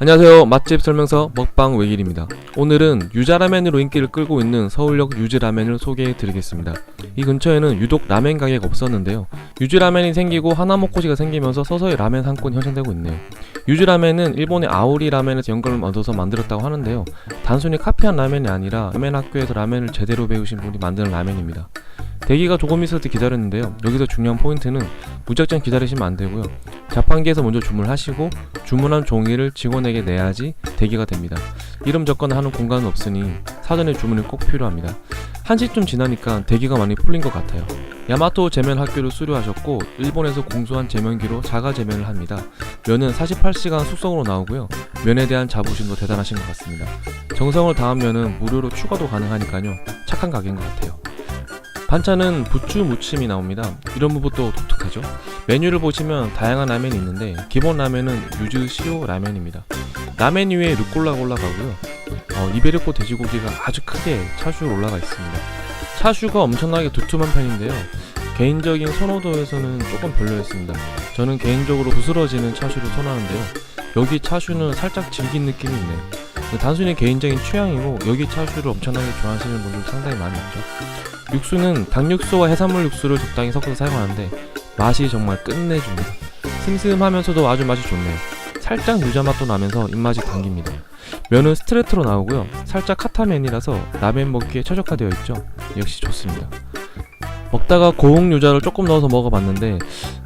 안녕하세요. 맛집 설명서 먹방 외길입니다. 오늘은 유자라멘으로 인기를 끌고 있는 서울역 유즈라멘을 소개해 드리겠습니다. 이 근처에는 유독 라멘 가게가 없었는데요. 유즈라멘이 생기고 하나모코시가 생기면서 서서히 라멘 상권이 형성되고 있네요. 유즈라멘은 일본의 아오리 라멘에서 영감을 얻어서 만들었다고 하는데요. 단순히 카피한 라멘이 아니라 라멘 학교에서 라멘을 제대로 배우신 분이 만드는 라멘입니다. 대기가 조금 있을 때 기다렸는데요. 여기서 중요한 포인트는 무작정 기다리시면 안 되고요. 자판기에서 먼저 주문하시고 주문한 종이를 직원에게 내야지 대기가 됩니다. 이름 적거나 하는 공간은 없으니 사전에 주문이 꼭 필요합니다. 1시쯤 지나니까 대기가 많이 풀린 것 같아요. 야마토 제면 학교를 수료하셨고 일본에서 공수한 제면기로 자가 제면을 합니다. 면은 48시간 숙성으로 나오고요. 면에 대한 자부심도 대단하신 것 같습니다. 정성을 다한 면은 무료로 추가도 가능하니까요. 착한 가게인 것 같아요. 반찬은 부추 무침이 나옵니다. 이런 부분도 독특하죠. 메뉴를 보시면 다양한 라면이 있는데 기본 라면은 유즈 시오 라면입니다. 라면 위에 루꼴라가 올라가고요. 어, 이베리코 돼지고기가 아주 크게 차슈로 올라가 있습니다. 차슈가 엄청나게 두툼한 편인데요. 개인적인 선호도에서는 조금 별로였습니다. 저는 개인적으로 부스러지는 차슈를 선호하는데요. 여기 차슈는 살짝 질긴 느낌이 있네요. 단순히 개인적인 취향이고 여기 차슈를 엄청나게 좋아하시는 분들 상당히 많이 있죠. 육수는 닭육수와 해산물 육수를 적당히 섞어서 사용하는데 맛이 정말 끝내줍니다. 슴슴하면서도 아주 맛이 좋네요. 살짝 유자 맛도 나면서 입맛이 당깁니다. 면은 스트레이트로 나오고요. 살짝 카타면이라서 라멘 먹기에 최적화되어 있죠. 역시 좋습니다. 먹다가 고흥 유자를 조금 넣어서 먹어봤는데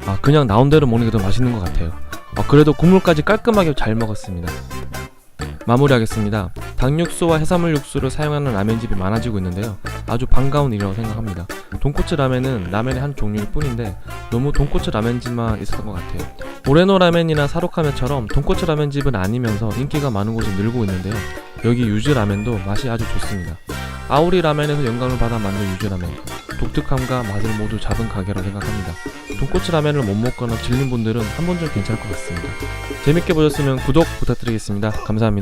아 그냥 나온 대로 먹는 게 더 맛있는 것 같아요. 아, 그래도 국물까지 깔끔하게 잘 먹었습니다. 마무리하겠습니다. 닭육수와 해산물 육수를 사용하는 라멘집이 많아지고 있는데요. 아주 반가운 일이라고 생각합니다. 돈코츠 라멘은 라멘의 한 종류일 뿐인데 너무 돈코츠 라멘집만 있었던 것 같아요. 오레노 라멘이나 사로카메처럼 돈코츠 라멘집은 아니면서 인기가 많은 곳이 늘고 있는데요. 여기 유즈 라멘도 맛이 아주 좋습니다. 아오리 라멘에서 영감을 받아 만든 유즈 라멘. 독특함과 맛을 모두 잡은 가게라고 생각합니다. 돈코츠 라멘을 못 먹거나 질린 분들은 한 번쯤 괜찮을 것 같습니다. 재밌게 보셨으면 구독 부탁드리겠습니다. 감사합니다.